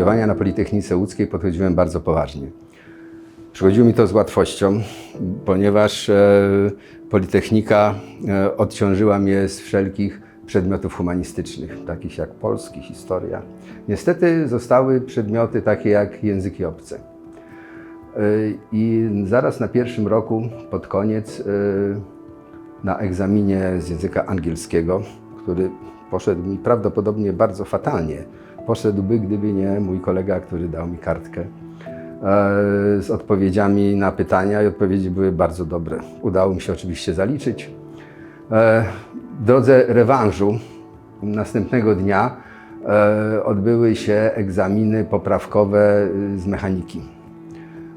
studiowania na Politechnice Łódzkiej podchodziłem bardzo poważnie. Przychodziło mi to z łatwością, ponieważ e, Politechnika e, odciążyła mnie z wszelkich przedmiotów humanistycznych, takich jak polski, historia. Niestety zostały przedmioty takie jak języki obce. E, I zaraz na pierwszym roku, pod koniec, na egzaminie z języka angielskiego, który poszedł mi prawdopodobnie bardzo fatalnie. Poszedłby, gdyby nie mój kolega, który dał mi kartkę e, z odpowiedziami na pytania i odpowiedzi były bardzo dobre. Udało mi się oczywiście zaliczyć. E, W drodze rewanżu następnego dnia e, odbyły się egzaminy poprawkowe z mechaniki.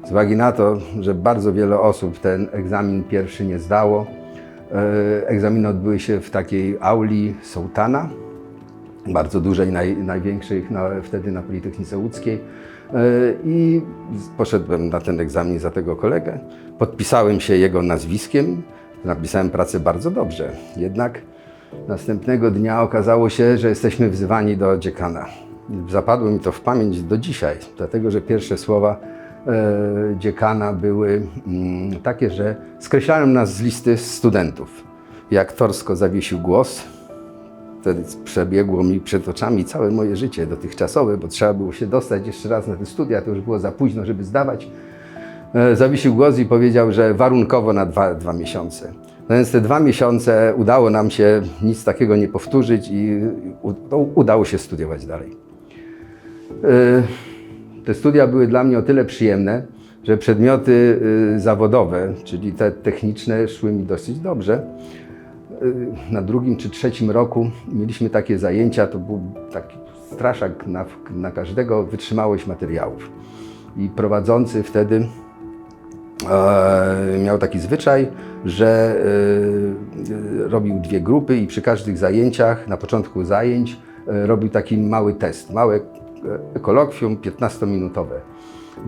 Z uwagi na to, że bardzo wiele osób ten egzamin pierwszy nie zdało, egzaminy odbyły się w takiej auli Sołtana, bardzo dużej, naj, największej na, wtedy na Politechnice Łódzkiej. E, I poszedłem na ten egzamin za tego kolegę. Podpisałem się jego nazwiskiem, napisałem pracę bardzo dobrze. Jednak następnego dnia okazało się, że jesteśmy wzywani do dziekana. Zapadło mi to w pamięć do dzisiaj, dlatego że pierwsze słowa e, dziekana były mm, takie, że skreślałem nas z listy studentów. Jak torsko zawiesił głos, Wtedy przebiegło mi przed oczami całe moje życie dotychczasowe, bo trzeba było się dostać jeszcze raz na te studia, to już było za późno, żeby zdawać. E, Zawiesił głos i powiedział, że warunkowo na dwa, dwa miesiące. No więc te dwa miesiące udało nam się nic takiego nie powtórzyć i to udało się studiować dalej. E, Te studia były dla mnie o tyle przyjemne, że przedmioty y, zawodowe, czyli te techniczne, szły mi dosyć dobrze na drugim czy trzecim roku mieliśmy takie zajęcia, to był taki straszak na, na każdego wytrzymałość materiałów. I prowadzący wtedy e, miał taki zwyczaj, że e, robił dwie grupy i przy każdych zajęciach, na początku zajęć, e, robił taki mały test, małe e, kolokwium 15-minutowe.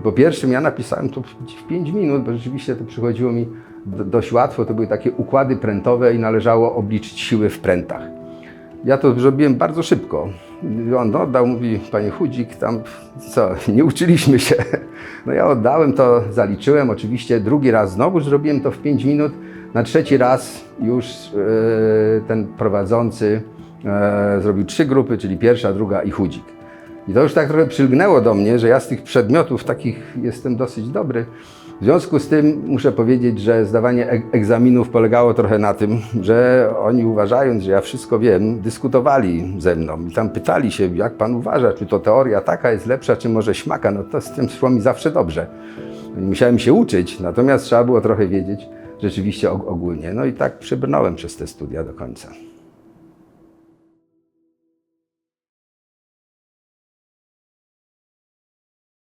Po pierwszym ja napisałem to w 5 minut, bo rzeczywiście to przychodziło mi dość łatwo. To były takie układy prętowe i należało obliczyć siły w prętach. Ja to zrobiłem bardzo szybko. On oddał, mówi, panie Chudzik, tam co, nie uczyliśmy się. No ja oddałem to, zaliczyłem. Oczywiście drugi raz znowu zrobiłem to w 5 minut. Na trzeci raz już e, ten prowadzący e, zrobił trzy grupy, czyli pierwsza, druga i Chudzik. I to już tak trochę przylgnęło do mnie, że ja z tych przedmiotów takich jestem dosyć dobry. W związku z tym muszę powiedzieć, że zdawanie e- egzaminów polegało trochę na tym, że oni uważając, że ja wszystko wiem, dyskutowali ze mną i tam pytali się, jak pan uważa, czy to teoria taka jest lepsza, czy może śmaka. No to z tym szło mi zawsze dobrze. Musiałem się uczyć, natomiast trzeba było trochę wiedzieć rzeczywiście og- ogólnie. No i tak przebrnąłem przez te studia do końca.